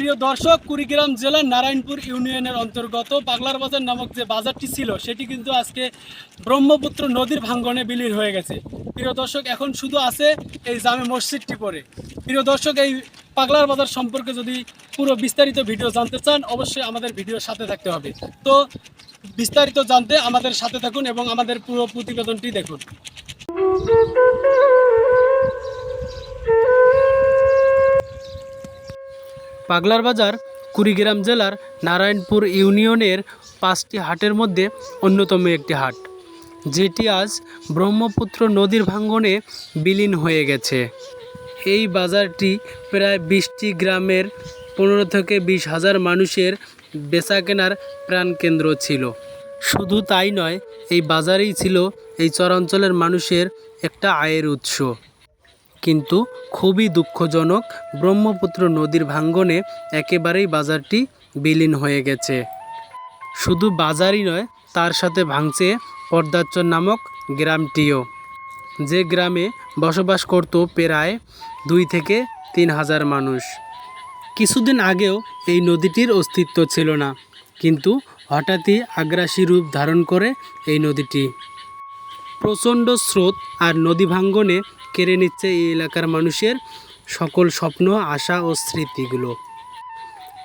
প্রিয় দর্শক, কুড়িগ্রাম জেলার নারায়ণপুর ইউনিয়নের অন্তর্গত পাগলার বাজার নামক যে বাজারটি ছিল, সেটি কিন্তু আজকে ব্রহ্মপুত্র নদীর ভাঙ্গনে বিলীন হয়ে গেছে। প্রিয় দর্শক, এখন শুধু আছে এই জামে মসজিদটি পরে প্রিয় দর্শক, এই পাগলার বাজার সম্পর্কে যদি পুরো বিস্তারিত ভিডিও জানতে চান, অবশ্যই আমাদের ভিডিওর সাথে থাকতে হবে। তো বিস্তারিত জানতে আমাদের সাথে থাকুন এবং আমাদের পুরো প্রতিবেদনটি দেখুন। পাগলার বাজার কুড়িগ্রাম জেলার নারায়ণপুর ইউনিয়নের পাঁচটি হাটের মধ্যে অন্যতম একটি হাট, যেটি আজ ব্রহ্মপুত্র নদীর ভাঙ্গনে বিলীন হয়ে গেছে। এই বাজারটি প্রায় বিশটি গ্রামের পনেরো থেকে বিশ হাজার মানুষের বেচা কেনার প্রাণকেন্দ্র ছিল। শুধু তাই নয়, এই বাজারেই ছিল এই চরাঞ্চলের মানুষের একটা আয়ের উৎস। কিন্তু খুবই দুঃখজনক ব্রহ্মপুত্র নদীর ভাঙ্গনে একেবারেই বাজারটি বিলীন হয়ে গেছে। শুধু বাজারই নয়, তার সাথে ভাঙছে পর্দাচর নামক গ্রামটিও। যে গ্রামে বসবাস করত প্রায় দুই থেকে তিন হাজার মানুষ। কিছুদিন আগেও এই নদীটির অস্তিত্ব ছিল না, কিন্তু হঠাৎই আগ্রাসী রূপ ধারণ করে এই নদীটি। প্রচণ্ড স্রোত আর নদী ভাঙ্গনে কেড়ে নিচ্ছে এই এলাকার মানুষের সকল স্বপ্ন, আশা ও স্মৃতিগুলো।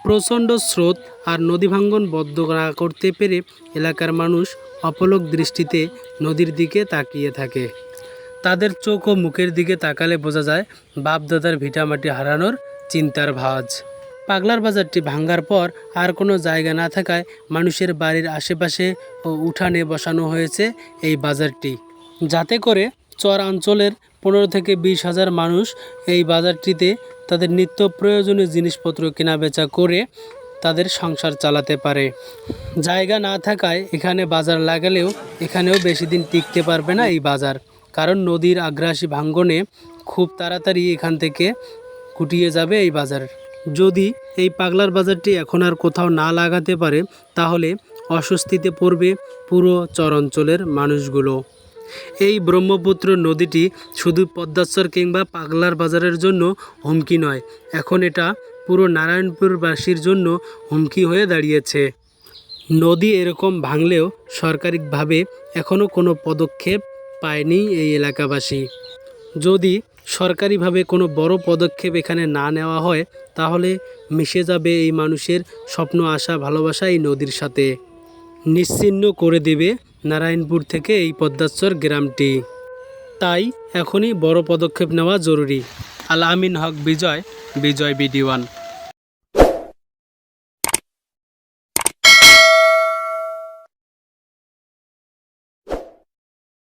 প্রচণ্ড স্রোত আর নদী ভাঙ্গন বদ্ধ না করতে পেরে এলাকার মানুষ অপলক দৃষ্টিতে নদীর দিকে তাকিয়ে থাকে। তাদের চোখ ও মুখের দিকে তাকালে বোঝা যায়, বাপদাদার ভিটামাটি হারানোর চিন্তার ভাঁজ। পাগলার বাজারটি ভাঙ্গার পর আর কোনো জায়গা না থাকায় মানুষের বাড়ির আশেপাশে ও উঠানে বসানো হয়েছে এই বাজারটি। যাতে করে চর অঞ্চলের পনেরো থেকে বিশ হাজার মানুষ এই বাজারটিতে তাদের নিত্য প্রয়োজনীয় জিনিসপত্র কেনাবেচা করে তাদের সংসার চালাতে পারে। জায়গা না থাকায় এখানে বাজার লাগালেও এখানেও বেশি দিন টিকতে পারবে না এই বাজার। কারণ নদীর আগ্রাসী ভাঙ্গনে খুব তাড়াতাড়ি এখান থেকে কুটিয়ে যাবে এই বাজার। যদি এই পাগলার বাজারটি এখন আর কোথাও না লাগাতে পারে, তাহলে অস্বস্তিতে পড়বে পুরো চরাঞ্চলের মানুষগুলো। এই ব্রহ্মপুত্র নদীটি শুধু পদ্মাচর কিংবা পাগলার বাজারের জন্য হুমকি নয়, এখন এটা পুরো নারায়ণপুরবাসীর জন্য হুমকি হয়ে দাঁড়িয়েছে। নদী এরকম ভাঙলেও সরকারিভাবে এখনও কোনো পদক্ষেপ পায়নি এই এলাকাবাসী। যদি সরকারিভাবে কোনো বড় পদক্ষেপ এখানে না নেওয়া হয়, তাহলে মিশে যাবে এই মানুষের স্বপ্ন, আশা, ভালোবাসা এই নদীর সাথে। নিশ্চিহ্ন করে দেবে নারায়ণপুর থেকে এই পদ্মাচর গ্রামটি। তাই এখনই বড় পদক্ষেপ নেওয়া জরুরি। আল আমিন হক, বিজয় বিজয় বিডি ওয়ান